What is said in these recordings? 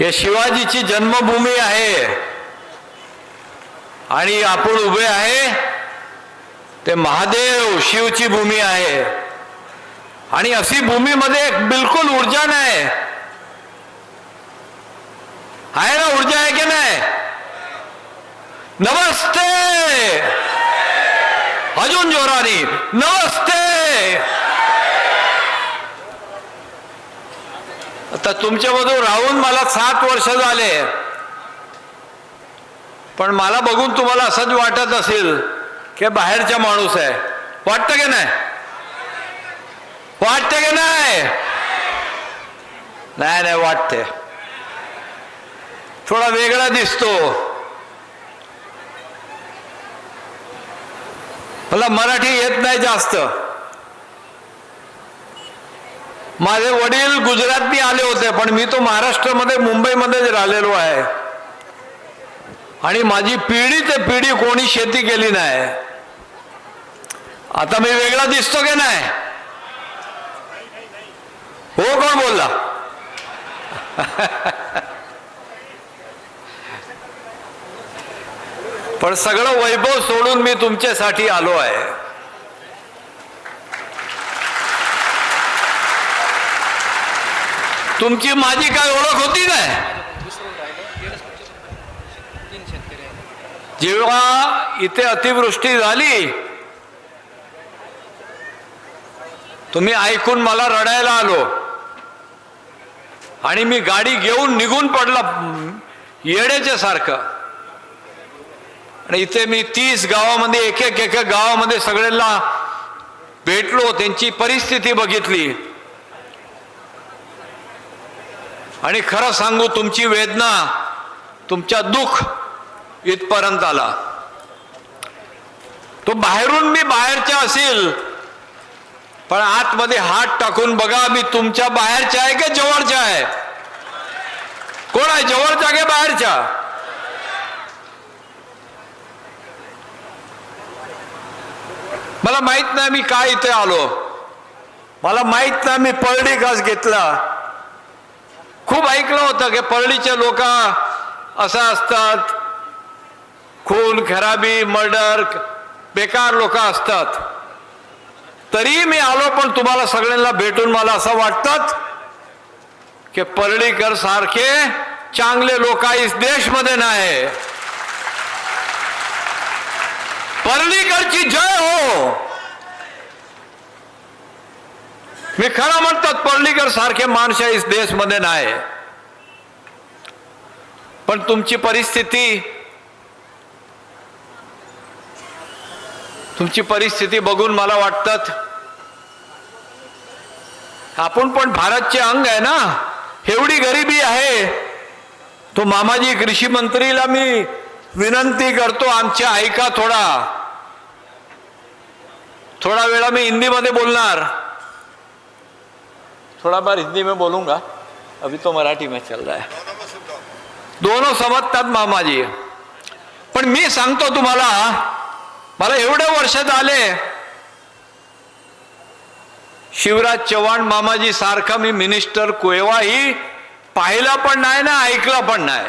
हे शिवाजीची जन्मभूमी आहे. आणि आपण उभे आहे. ते महादेव शिवची भूमी आहे. आणि अशी भूमीमध्ये बिलकुल ऊर्जा नाही. आहे ना ऊर्जा आहे की नाही? नमस्ते! अजून जोरानी नमस्ते! आता तुमच्यामधून राहून मला सात वर्ष झाले. पण मला बघून तुम्हाला असंच वाटत असेल की बाहेरचा माणूस आहे. वाटतं की नाही? वाटतं की नाही? नाही नाही वाटते. थोडा वेगळा दिसतो. मला मराठी येत नाही जास्त. माझे वडील गुजरातनी आले होते पण मी तो महाराष्ट्रामध्ये मुंबईमध्येच राहिलेलो आहे. आणि माझी पिढी ते पिढी कोणी शेती केली नाही. आता मी वेगळा दिसतो की नाही? हो कोण बोलला? पण सगळं वैभव सोडून मी तुमच्यासाठी आलो आहे. तुमची माझी काय ओळख होती काय जेव्हा इथे अतिवृष्टी झाली तुम्ही ऐकून मला रडायला आलो. आणि मी गाडी घेऊन निघून पडला येड्याच्या सारखं. आणि इथे मी तीस गावामध्ये एक एक एक एक गावामध्ये सगळ्यांना भेटलो त्यांची परिस्थिती बघितली. आणि खरं सांगू तुमची वेदना तुमच्या दुःख इथपर्यंत आला. तो बाहेरून मी बाहेरच्या असेल पण आतमध्ये हात टाकून बघा मी तुमच्या बाहेरच्या आहे की जवळच्या आहे? कोण आहे? जवळच्या की बाहेरच्या मला माहीत नाही मी काय इथे आलो. मला माहीत नाही मी परडी घास घेतला. खूप ऐकलं होतं की परळीचे लोक असं असतात. खून खराबी मर्डर बेकार लोक असतात. तरी मी आलो पण तुम्हाला सगळ्यांना भेटून मला असं वाटतात की परळीकर सारखे चांगले लोक इस देशमध्ये नाही. परळीकरची जय हो. मी खरं म्हणतात पर्लीकर सारखे माणसं इस देशमध्ये नाही पण तुमची परिस्थिती तुमची परिस्थिती बघून मला वाटतात आपण पण भारतचे अंग आहे ना? एवढी गरिबी आहे. तो मामाजी कृषी मंत्रीला मी विनंती करतो आमच्या ऐका थोडा थोडा वेळा मी हिंदीमध्ये बोलणार. थोड़ा बार हिंदी में बोलूंगा। अभी तो मराठी में चल रहा है। दोनों समजतात मामाजी। पण मी सांगतो तुम्हाला मला एवढे वर्षात आले शिवराज चव्हाण मामाजी सारखा मी मिनिस्टर केव्हाही पाहिला पण नाही ना ऐकला पण नाही.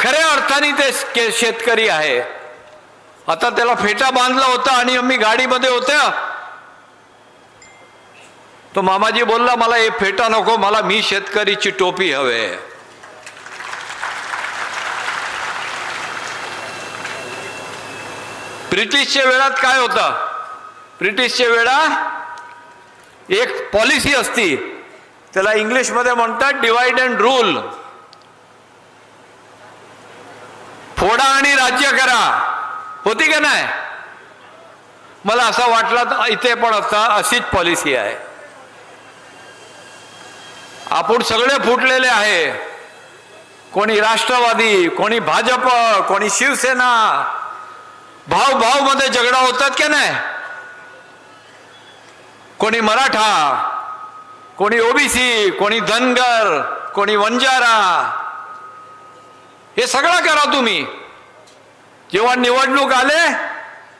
खऱ्या अर्थाने ते शेतकरी आहे. आता त्याला फेटा बांधला होता आणि आम्ही गाडीमध्ये होत्या. तो मामाजी बोलला मला हे फेटा नको मला मी शेतकरीची टोपी हवे. ब्रिटिशच्या वेळात काय होतं? ब्रिटिशच्या वेळा एक पॉलिसी असती. त्याला इंग्लिशमध्ये म्हणतात डिवाइड अँड रूल फोडा आणि राज्य करा. होती का नाही? मला असं वाटलं तर इथे पण असता अशीच पॉलिसी आहे. आपण सगळे फुटलेले आहे. कोणी राष्ट्रवादी कोणी भाजप कोणी शिवसेना भाव भावमध्ये झगडा होतात की नाही? कोणी मराठा कोणी ओबीसी कोणी धनगर कोणी वंजारा. हे सगळं करा तुम्ही. जेव्हा निवडणूक आले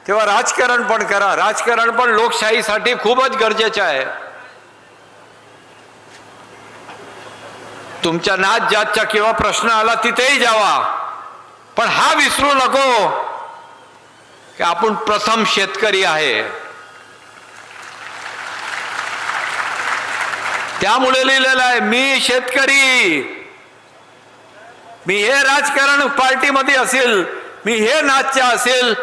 तेव्हा राजकारण पण करा. राजकारण पण लोकशाहीसाठी खूपच गरजेचं आहे. तुमच्या नाच जातचा किंवा प्रश्न आला तिथेही जावा. पण हा विसरू नको की आपण प्रथम शेतकरी आहे. त्यामुळे लिहिलेलं आहे मी शेतकरी. मी हे राजकारण पार्टीमध्ये असेल मी हे नाच्य असेल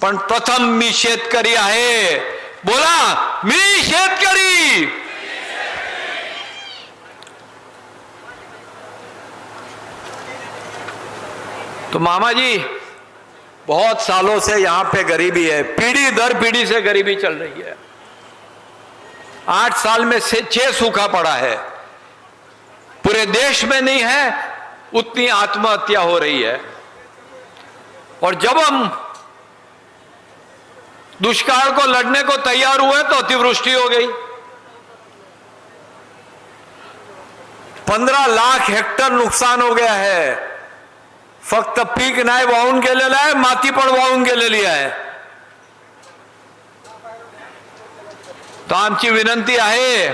पण प्रथम मी शेतकरी आहे. बोला मी शेतकरी! तो मामा जी, बहुत सालों से यहाँ पे गरीबी है। पीढ़ी दर पीढ़ी से गरीबी चल रही है। आठ साल में से छह सूखा पड़ा है। पूरे देश में नहीं है, उतनी आत्महत्या हो रही है। और जब हम दुष्काल को लड़ने को तैयार हुए तो अतिवृष्टि हो गई। पंद्रह लाख हेक्टर नुकसान हो गया है। फक्त पीक नाही वाहून गेलेलं आहे माती पण वाहून गेलेली आहे. तर आमची विनंती आहे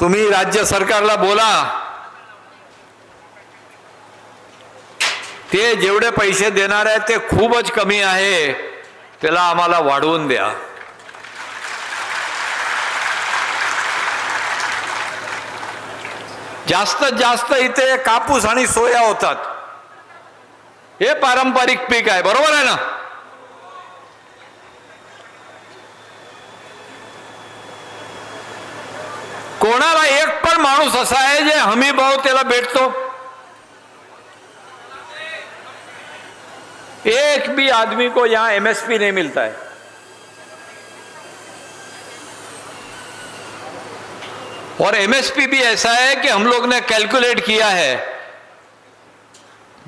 तुम्ही राज्य सरकारला बोला. ते जेवढे पैसे देणार आहे ते खूपच कमी आहे. त्याला आम्हाला वाढवून द्या. जास्तीत जास्त इथे कापूस आणि सोया होतात. हे पारंपरिक पीक आहे, बरोबर आहे ना? कोणाला एक पण माणूस असा आहे जे हमी भाव त्याला भेटतो? एक भी आदमी को यहाँ एमएसपी नहीं मिलता है। और एमएसपी भी ऐसा है कि हम लोग ने कैलकुलेट किया है।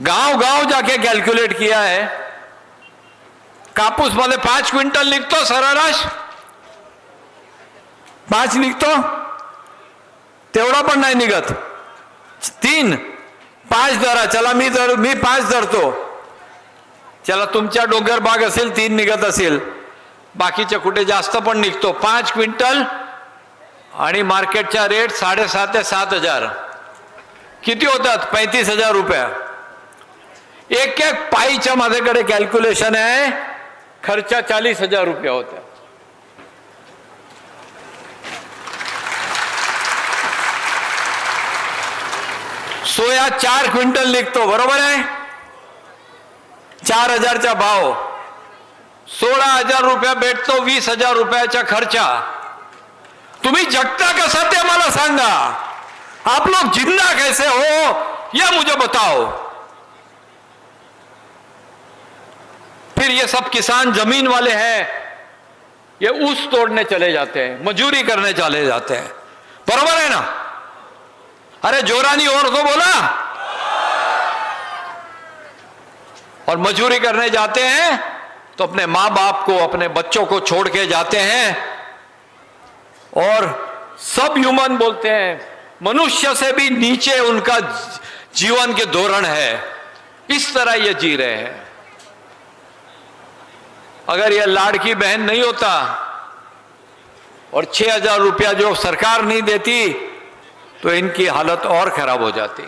गाँव गाँव जाके कैलकुलेट किया है। कापूस मध्ये पाँच क्विंटल निघतो सराराश। पाच निघतो तेवढा पण नाही निघत। तीन, पाच धरा, चला मी धर, मी पाच धरतो। चला तुमच्या डोंगर बाग असेल, तीन निघत असेल। बाकीच्या कुठे जास्त पण पाच क्विंटल आणि मार्केटचा रेट साडेसात ते सात हजार. किती होतात? पैतीस हजार रुपया. एक एक पायीच्या माझ्याकडे कॅल्क्युलेशन आहे. खर्चा चाळीस हजार रुपये होत्या सोया चार क्विंटल निघतो बरोबर आहे? चार हजारचा भाव. सोळा हजार रुपया भेटतो वीस हजार रुपयाचा खर्चा. तुम्ही जगता कसा ते मला सांगा? आप लोग ज़िंदा कैसे हो? यह मुझे बताओ। फिर ये सब किसान ज़मीन वाले हैं। ये ऊस तोड़ने चले जाते हैं, मजूरी करने चले जाते हैं। बरोबर है ना? अरे जोरानी और तो बोला। और मजूरी करने जाते हैं तो अपने माँ बाप को, अपने बच्चों को छोड़ के जाते हैं। और सब ह्यूमन बोलते हैं, मनुष्य से भी नीचे उनका जीवन के धोरण है। इस तरह ये जी रहे हैं। अगर ये लाड़की बहन नहीं होता और छह हज़ार रुपया जो सरकार नहीं देती तो इनकी हालत और खराब हो जाती।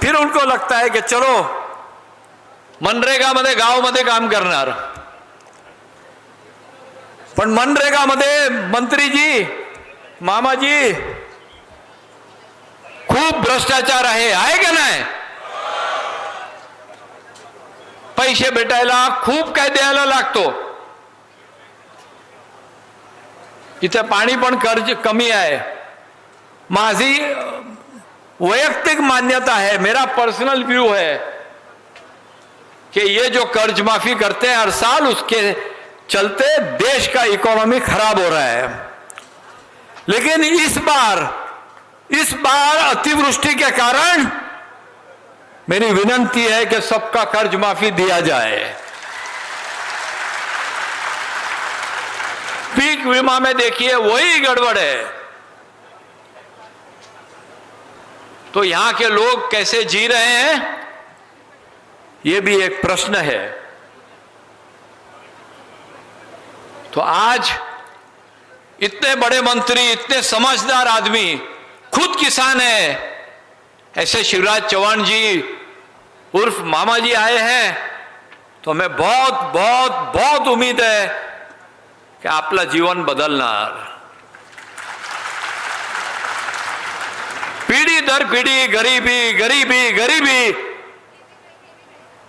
फिर उनको लगता है कि चलो मनरेगामध्ये गावामध्ये काम करणार. पण मनरेगामध्ये मंत्रीजी मामाजी खूप भ्रष्टाचार आहे. आहे का नाही? पैसे भेटायला खूप काय द्यायला लागतो. इथे पाणी पण कर्ज कमी आहे. माझी वैयक्तिक मान्यता आहे. मेरा पर्सनल व्यू है कि ये जो कर्ज माफ़ी करते हैं, हर साल उसके चलते देश का इकोनॉमी खराब हो रहा है। लेकिन इस बार इस बार अतिवृष्टि के कारण मेरी विनंती है कि सबका कर्ज माफ़ी दिया जाए। पीक बीमा में देखिए, वही गड़बड़ है। तो यहाँ के लोग कैसे जी रहे हैं? ये भी एक प्रश्न है। तो आज इतने बड़े मंत्री, इतने समझदार आदमी, खुद किसान है। ऐसे शिवराज चौहान जी, उर्फ़ मामा जी आए हैं तो हमें बहुत बहुत बहुत उम्मीद है कि आपलं जीवन बदलणार। पीढ़ी दर पिढी, गरीबी गरीबी, गरिबी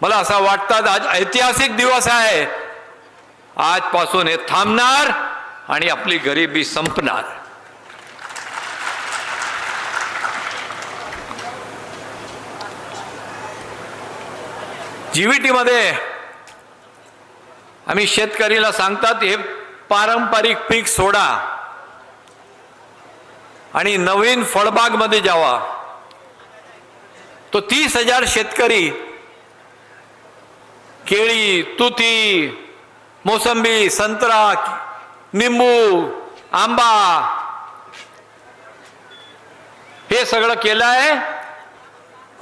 मला असं वाटतं आज ऐतिहासिक दिवस आहे. आजपासून हे थांबणार आणि आपली गरिबी संपणार. जीव्हीटी मध्ये आम्ही शेतकरीला सांगतात हे पारंपरिक पीक सोडा आणि नवीन फळबागमध्ये जावा. तो तीस हजार शेतकरी केळी तुती मोसंबी संत्रा निंबू आंबा हे सगळं केलं आहे.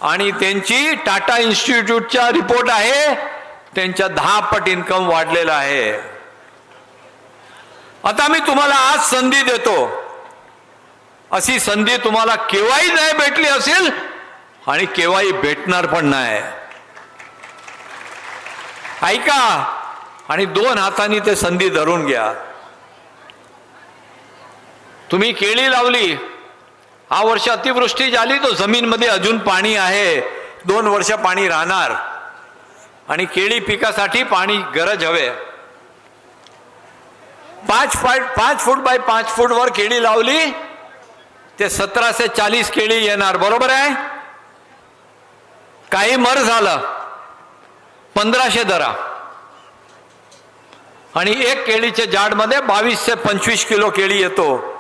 आणि त्यांची टाटा इन्स्टिट्यूटचा रिपोर्ट आहे. त्यांच्या दहा पट इन्कम वाढलेला आहे. आता मी तुम्हाला आज संधी देतो. अशी संधी तुम्हाला केव्हाही नाही भेटली असेल आणि केव्हाही भेटणार पण नाही. ऐका. आणि दोन हातांनी ते संधी धरून घ्या. तुम्ही केळी लावली. हा वर्ष अतिवृष्टी झाली तो जमीनमध्ये अजून पाणी आहे. दोन वर्ष पाणी राहणार. आणि केळी पिकासाठी पाणी गरज हवे. पाच फाट पाच फूट बाय पाच फूट वर केळी लावली ते सतराशे चाळीस केळी येणार. बरोबर आहे? काही मर झालं. पंधराशे दरा. आणि एक केळीच्या जाडमध्ये बावीस ते पंचवीस किलो केळी येतो.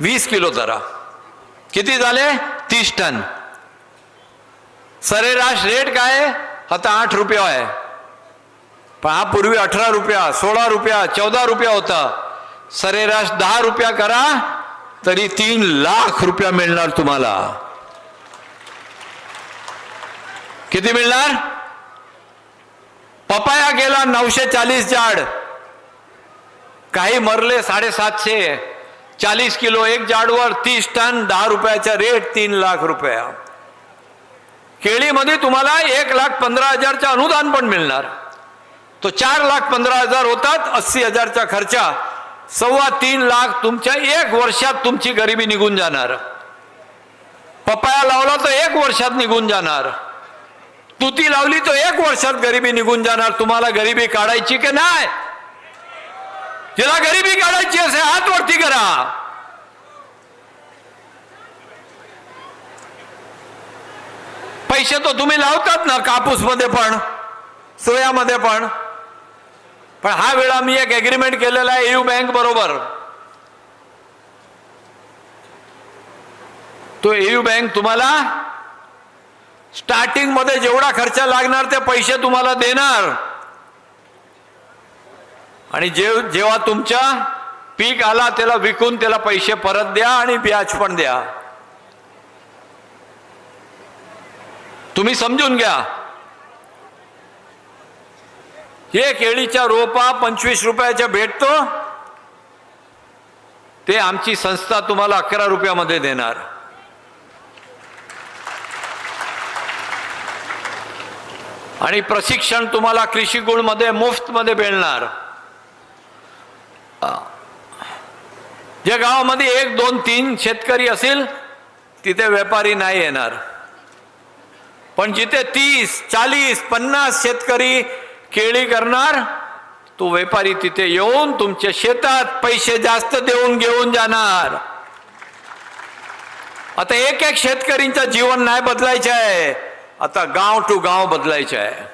वीस किलो दरा. किती झाले? तीस टन. सरेराश रेट काय? आहे? आता आठ रुपया आहे. पण हा पूर्वी अठरा रुपया सोळा रुपया चौदा रुपया होता. सरेराश दहा रुपया करा तरी तीन लाख रुपया मिळणार तुम्हाला. किती मिळणार? पपाया गेला नऊशे चाळीस जाड. काही मरले साडेसातशे. चाळीस किलो एक जाडवर तीस टन दहा रुपयाचा रेट तीन लाख रुपया. केळीमध्ये तुम्हाला एक लाख पंधरा हजारचं अनुदान पण मिळणार. तो चार लाख पंधरा हजार होतात अस्सी हजारचा खर्चा. सव्वा तीन लाख तुमच्या एक वर्षात तुमची गरिबी निघून जाणार. पपाया लावला तर एक वर्षात निघून जाणार. तुती लावली तर एक वर्षात गरिबी निघून जाणार. तुम्हाला गरिबी काढायची की नाही? तिला गरिबी काढायची असे हात वरती करा. पैसे तो तुम्ही लावतात ना कापूसमध्ये पण सोयामध्ये पण. पण हा वेळा मी एक एग्रीमेंट केलेला आहे यू बँक बरोबर. तो एयू बँक तुम्हाला स्टार्टिंगमध्ये जेवढा खर्च लागणार ते पैसे तुम्हाला देणार. आणि जे जेव्हा तुमच्या पीक आला त्याला विकून त्याला पैसे परत द्या आणि व्याज पण द्या. तुम्ही समजून घ्या. हे केळीच्या रोपा पंचवीस रुपयाच्या भेटतो. ते आमची संस्था तुम्हाला अकरा रुपयामध्ये देणार. आणि प्रशिक्षण तुम्हाला कृषी गुणमध्ये मुफ्तमध्ये मिळणार. जे गावामध्ये एक दोन तीन शेतकरी असेल तिथे व्यापारी नाही येणार. पण जिथे तीस चाळीस पन्नास शेतकरी केळी करणार तो व्यापारी तिथे येऊन तुमच्या शेतात पैसे जास्त देऊन घेऊन जाणार. आता एक एक शेतकरींचं जीवन नाही बदलायचं आहे. आता गाव टू गाव बदलायचं आहे.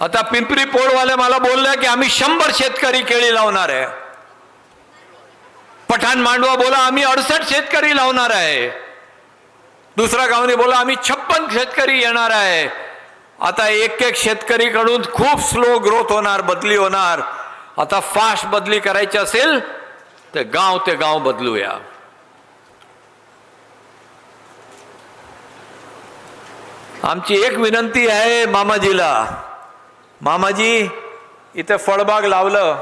आता पिंपरी पोळवाले मला बोलले की आम्ही शंभर शेतकरी केळी लावणार आहे. पठाण मांडवा बोला आम्ही अडसठ शेतकरी लावणार आहे. दुसऱ्या गावने बोला आम्ही छप्पन शेतकरी येणार आहे. आता एक एक शेतकरीकडून खूप स्लो ग्रोथ होणार बदली होणार. आता फास्ट बदली करायची असेल तर गाव ते गाव बदलूया. आमची एक विनंती आहे मामाजीला. मामाजी इथे फळबाग लावलं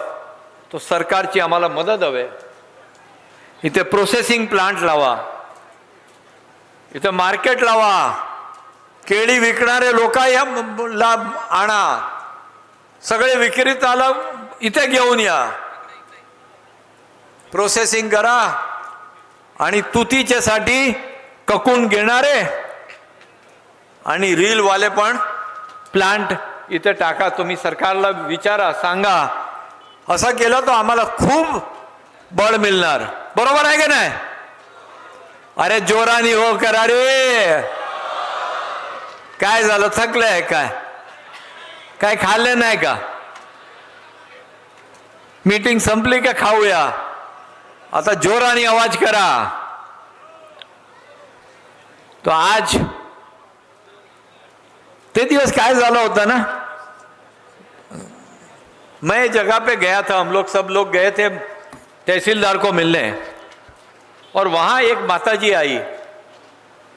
तो सरकारची आम्हाला मदत हवे. इथे प्रोसेसिंग प्लांट लावा. इथे मार्केट लावा. केळी विकणारे लोक या लाभ आणा. सगळे विक्रेताला इथे घेऊन या. प्रोसेसिंग करा. आणि तुतीच्यासाठी ककून घेणारे आणि रीलवाले पण प्लांट. इथे टाका तुम्ही सरकारला विचारा सांगा. असं केलं तर आम्हाला खूप बळ मिळणार. बरोबर आहे की नाही? अरे जोरानी हो करा रे काय झालं? थकलंय काय? काय खाल्लं नाही का? मीटिंग संपली का खाऊया? आता जोराने आवाज करा. तो आज ते दिवस काय झालं होता ना? मैं जगह पे गया था, हम लोग सब लोग गए थे तहसीलदार को मिलने। और वहाँ एक माता जी आई,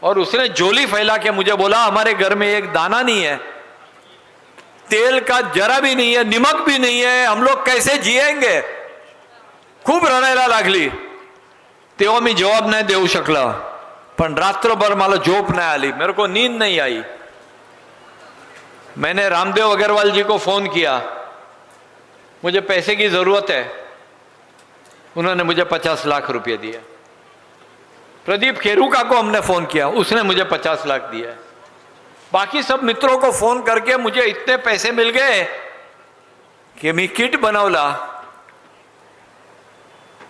और उसने झोली फैला के मुझे बोला, हमारे घर में एक दाना नहीं है, तेल का जरा भी नहीं है, नमक भी नहीं है, हम लोग कैसे जिएँगे? खूप रडायला लागली। तेव्हा मी जवाब नाही देऊ शकला। पण रात्रभर मला झोप नहीं आली, मेरे को नींद नहीं आई। मैंने रामदेव अग्रवाल जी को फ़ोन किया। मुझे पैसे की ज़रूरत है। उन्होंने मुझे पचास लाख रुपए दिए। प्रदीप खेरूका को हमने फ़ोन किया। उसने मुझे पचास लाख दिया बाकी सब मित्रों को फ़ोन करके मुझे इतने पैसे मिल गए की मी किट बनवला।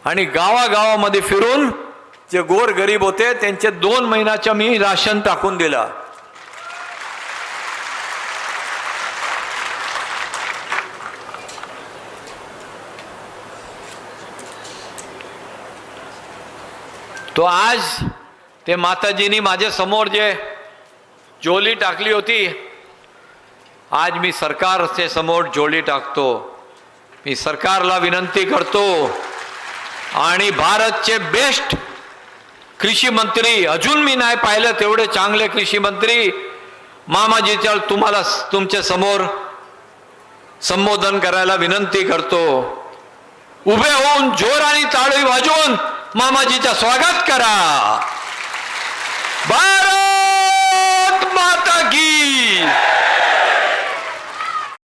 आणि गावागावामध्ये फिरून जे गोर गरीब होते, त्यांचे दोन महिन्याच्या मी राशन टाकून दिला। तो आज ते माताजीनी माझ्यासमोर जे जोली टाकली होती आज मी सरकारचे समोर जोली टाकतो. मी सरकारला विनंती करतो आणि भारतचे बेस्ट कृषी मंत्री अजून मी नाही पाहिलं तेवढे चांगले कृषी मंत्री मामाजीच्या तुम्हाला तुमच्यासमोर संबोधन करायला विनंती करतो. उभे होऊन जोर आणि ताळी वाजवून मामाजीचं स्वागत करा. भारत माता की.